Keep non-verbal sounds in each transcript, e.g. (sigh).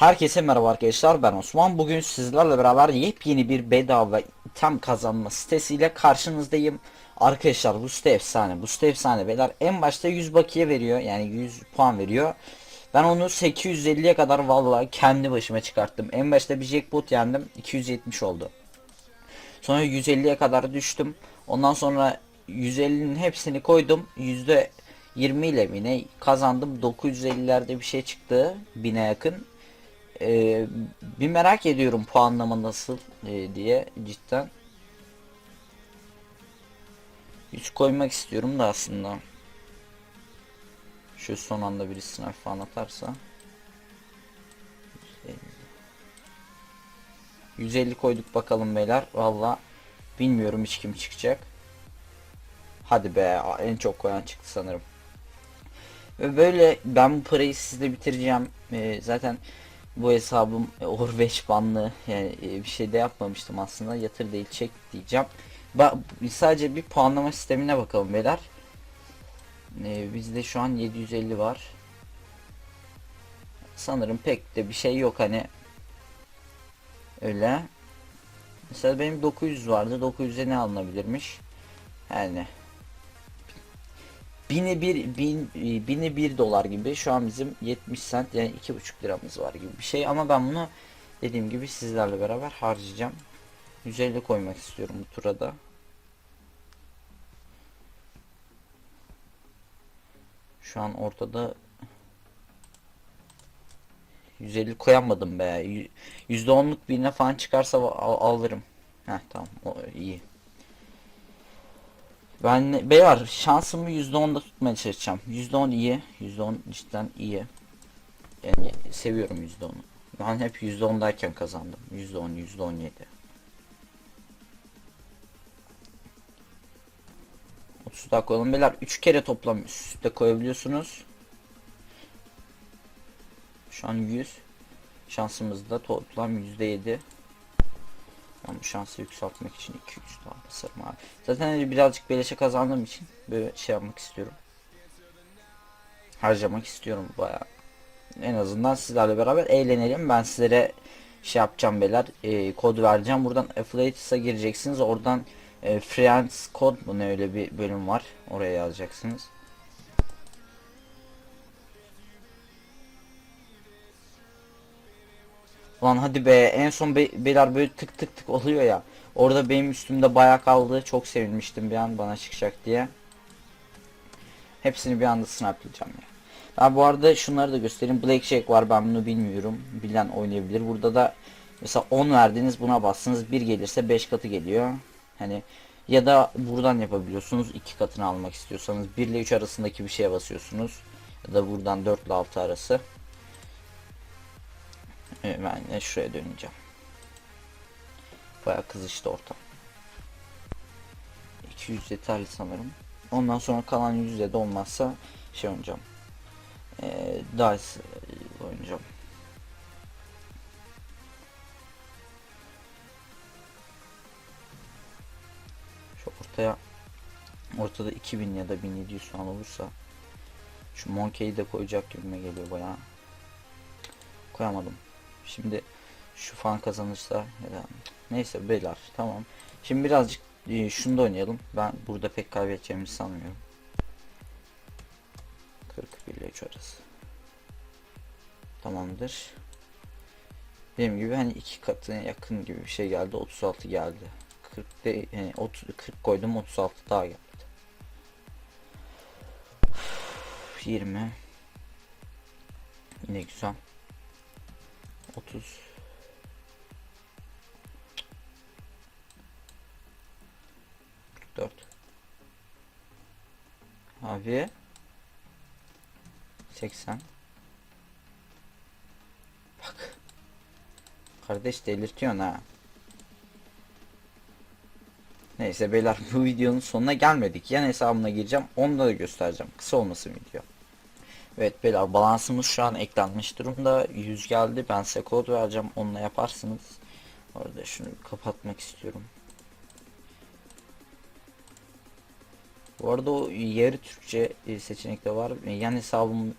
Herkese merhaba arkadaşlar ben Osman. Bugün sizlerle beraber yepyeni bir bedava item kazanma sitesiyle karşınızdayım. Arkadaşlar bu site efsane. Bu site efsane beyler. En başta 100 bakiye veriyor. Yani 100 puan veriyor. Ben onu 850'ye kadar vallahi kendi başıma çıkarttım. En başta bir jackpot yendim. 270 oldu. Sonra 150'ye kadar düştüm. Ondan sonra 150'nin hepsini koydum. %20 ile mi ne kazandım. 950'lerde bir şey çıktı. 1000'e yakın. Ee, bir merak ediyorum puanlama nasıl e, diye cidden. 3 koymak istiyorum da aslında. Şu son anda bir sınav falan atarsa. 150 koyduk bakalım beyler. Valla bilmiyorum hiç kim çıkacak. Hadi be en çok koyan çıktı sanırım. Ve böyle ben bu parayı sizle bitireceğim. Ee, zaten bu hesabım e, Orveç banlı yani e, bir şey de yapmamıştım aslında yatır değil çek diyeceğim. Ba sadece bir puanlama sistemine bakalım beyler. Ee, bizde şu an 750 var. Sanırım pek de bir şey yok hani. Öyle. Mesela benim 900 vardı. 900'e ne alınabilirmiş? Yani bini bir bin bini bir dolar gibi şu an bizim 70 cent yani iki buçuk liramız var gibi bir şey. Ama ben bunu dediğim gibi sizlerle beraber harcayacağım. 150 koymak istiyorum bu tura da. Şu an ortada 150 koyamadım be. %10'luk birine falan çıkarsa al alırım. Heh tamam o iyi ben beyler şansımı %10'da tutmaya çalışacağım. %10 iyi. %10 cidden iyi. Yani seviyorum %10'u. Ben hep %10'dayken kazandım. %10, %17. 30 daha koyalım beyler. 3 kere toplam üst üste koyabiliyorsunuz. Şu an 100. Şansımızda toplam %7. Bu şansı yükseltmek için 200 daha basarım abi. Zaten hani birazcık beleşe kazandığım için böyle şey yapmak istiyorum. Harcamak istiyorum bayağı. En azından sizlerle beraber eğlenelim. Ben sizlere şey yapacağım beyler. E, kod vereceğim. Buradan affiliates'a gireceksiniz. Oradan e, friends kod bu ne öyle bir bölüm var. Oraya yazacaksınız. Lan hadi be en son be beyler böyle tık tık tık oluyor ya. Orada benim üstümde bayağı kaldı. Çok sevinmiştim bir an bana çıkacak diye. Hepsini bir anda snaplayacağım ya. Ben bu arada şunları da göstereyim. Blackjack var ben bunu bilmiyorum. Bilen oynayabilir. Burada da mesela 10 verdiniz buna bastınız. 1 gelirse 5 katı geliyor. Hani ya da buradan yapabiliyorsunuz. 2 katını almak istiyorsanız 1 ile 3 arasındaki bir şeye basıyorsunuz. Ya da buradan 4 ile 6 arası. Evet, ben de şuraya döneceğim. Bayağı kızıştı ortam. 200 yeterli sanırım. Ondan sonra kalan 100 de olmazsa şey oynayacağım. Ee, Dice oynayacağım. Şu ortaya ortada 2000 ya da 1700 falan olursa şu Monkey'i de koyacak gibime geliyor bayağı. Koyamadım. Şimdi şu fan kazanırsa neyse beyler tamam. Şimdi birazcık e, şunu da oynayalım. Ben burada pek kaybedeceğimizi sanmıyorum. 41 ile 3 arası. Tamamdır. Dediğim gibi hani iki katına yakın gibi bir şey geldi. 36 geldi. 40 de yani 30 40 koydum 36 daha geldi. 20 Yine güzel. 30 44 Abi 80 Bak Kardeş delirtiyorsun ha Neyse beyler bu videonun sonuna gelmedik. Yan hesabına gireceğim. Onda da göstereceğim. Kısa olmasın video. Evet beyler balansımız şu an eklenmiş durumda. 100 geldi. Ben size kod vereceğim. Onunla yaparsınız. Orada şunu kapatmak istiyorum. Bu arada o yarı Türkçe seçenek de var. Yan hesabım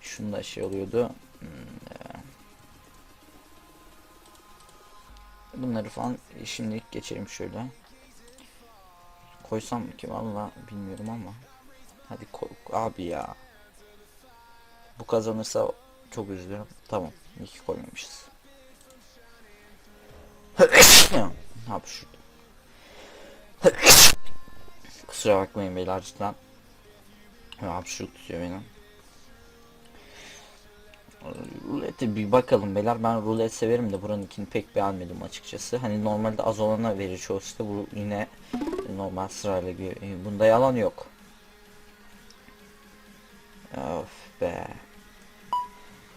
şunda şey oluyordu. Hmm, Bunları falan şimdilik geçelim şöyle. Koysam ki valla bilmiyorum ama. Hadi koy abi ya. Bu kazanırsa çok üzülürüm. Tamam. İyi koymamışız. (laughs) Abi şurada. (laughs) Kusura bakmayın beyler cidden. Şu tutuyor beni. Rulete bir bakalım beyler. Ben rulet severim de buranınkini pek beğenmedim açıkçası. Hani normalde az olana verir çoğu site. Bu yine normal sırayla bir bunda yalan yok. Of be.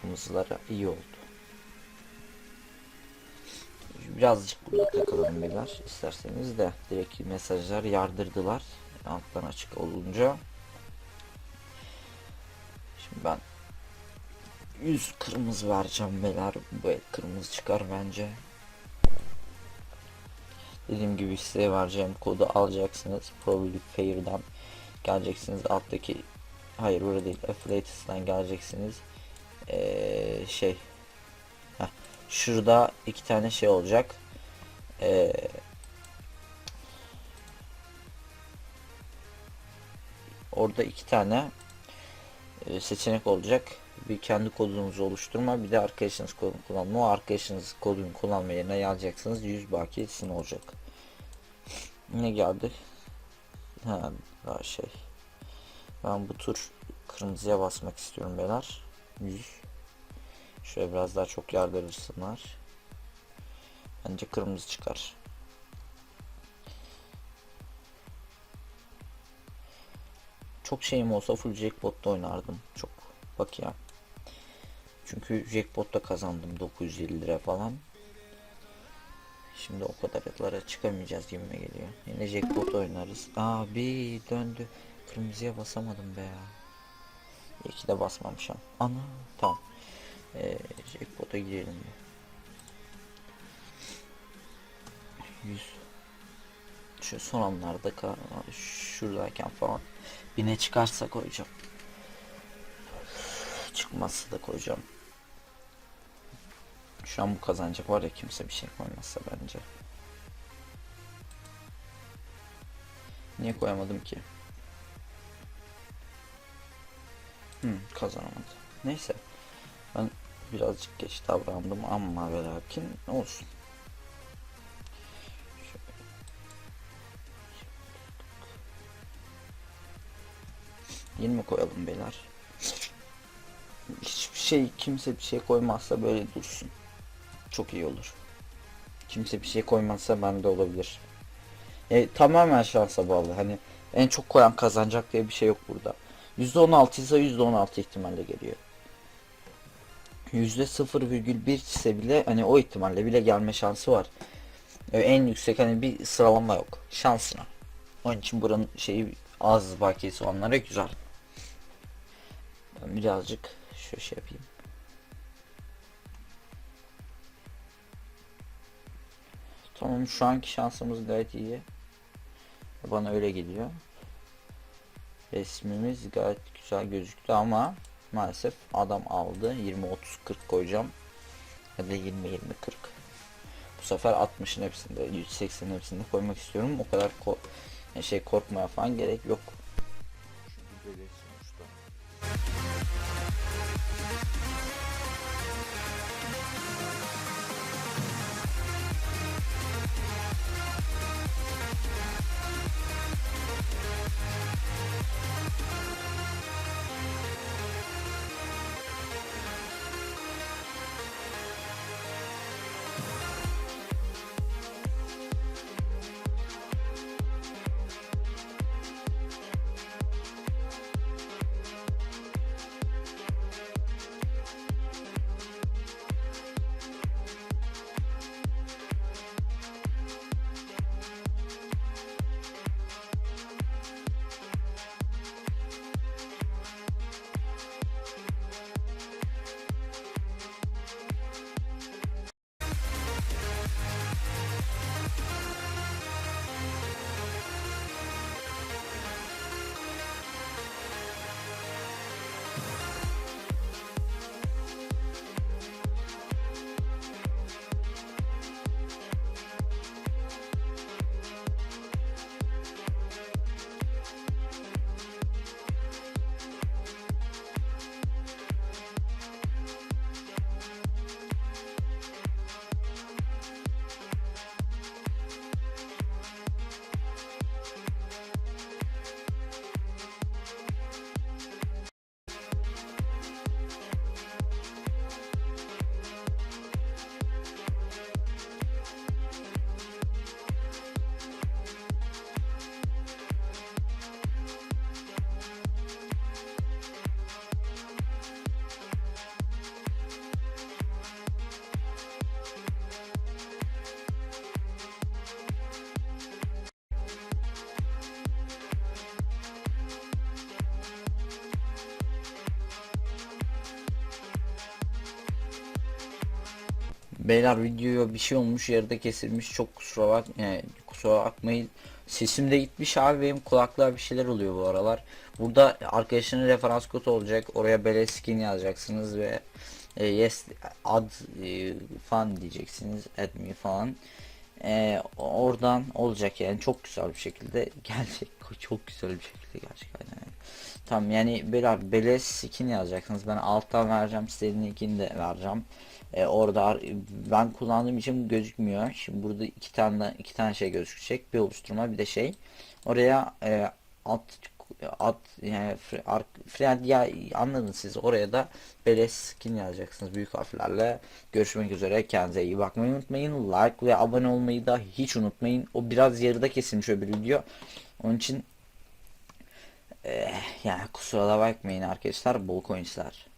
Kırmızılara iyi oldu. Birazcık burada takılalım beyler isterseniz de direkt mesajlar yardırdılar alttan açık olunca. Şimdi ben 100 kırmızı vereceğim beyler. Bu el kırmızı çıkar bence. Dediğim gibi size vereceğim kodu alacaksınız. Probably Fair'dan geleceksiniz. Alttaki hayır burada değil. Affiliates'dan geleceksiniz. Ee, şey Heh, şurada iki tane şey olacak. Ee, orada iki tane e, seçenek olacak. Bir kendi kodunuzu oluşturma, bir de arkadaşınız kodunu kullanma. O arkadaşınız kodunu kullanma yerine yazacaksınız. 100 baki sizin olacak. Ne geldi? Ha, daha şey. Ben bu tur kırmızıya basmak istiyorum beyler. 100. Şöyle biraz daha çok yardırırsınlar. Bence kırmızı çıkar. Çok şeyim olsa full jackpot'ta oynardım. Çok bak ya. Çünkü jackpot'ta kazandım 950 lira falan. Şimdi o kadar yatlara çıkamayacağız gibime geliyor. Yine jackpot oynarız. Abi döndü. Kırmızıya basamadım be ya. İyi ki de basmamışım. Ana tamam. Ee, jackpot'a girelim bir. 100 şu son anlarda şuradayken falan bine çıkarsa koyacağım. Çıkmazsa da koyacağım. Şu an bu kazanacak var ya kimse bir şey koymazsa bence. Niye koyamadım ki? Hmm, kazanamadı. Neyse. Ben birazcık geç davrandım ama ve lakin olsun. 20 koyalım beyler. Hiçbir şey kimse bir şey koymazsa böyle dursun. Çok iyi olur. Kimse bir şey koymazsa bende olabilir. E, tamamen şansa bağlı. Hani en çok koyan kazanacak diye bir şey yok burada. %16 ise %16 ihtimalle geliyor. %0,1 ise bile hani o ihtimalle bile gelme şansı var. E, en yüksek hani bir sıralama yok. Şansına. Onun için buranın şeyi az bakiyesi olanlara güzel. Ben birazcık şöyle şey yapayım. Tamam şu anki şansımız gayet iyi. Bana öyle geliyor. Resmimiz gayet güzel gözüktü ama maalesef adam aldı. 20 30 40 koyacağım. Hadi 20 20 40. Bu sefer 60'ın hepsinde 180'in hepsinde koymak istiyorum. O kadar ko şey korkmaya falan gerek yok. Çünkü Beyler videoya bir şey olmuş yarıda kesilmiş çok kusura bak yani kusura bakmayın. Sesim de gitmiş abi benim kulaklığa bir şeyler oluyor bu aralar. Burada arkadaşının referans kodu olacak. Oraya beleş skin yazacaksınız ve e, yes ad e, falan diyeceksiniz. Add falan. E, oradan olacak yani çok güzel bir şekilde (laughs) gelecek. Çok güzel bir şekilde gerçekten. Yani. Tamam yani beyler beleş skin yazacaksınız. Ben alttan vereceğim. Sitenin linkini de vereceğim. E, orada ben kullandığım için gözükmüyor. Şimdi burada iki tane iki tane şey gözükecek. Bir oluşturma bir de şey. Oraya e, at at yani friend ya anladınız siz oraya da beleş skin yazacaksınız büyük harflerle. Görüşmek üzere. Kendinize iyi bakmayı unutmayın. Like ve abone olmayı da hiç unutmayın. O biraz yarıda kesilmiş öbür video. Onun için eh, yani kusura da bakmayın arkadaşlar. Bol coinsler.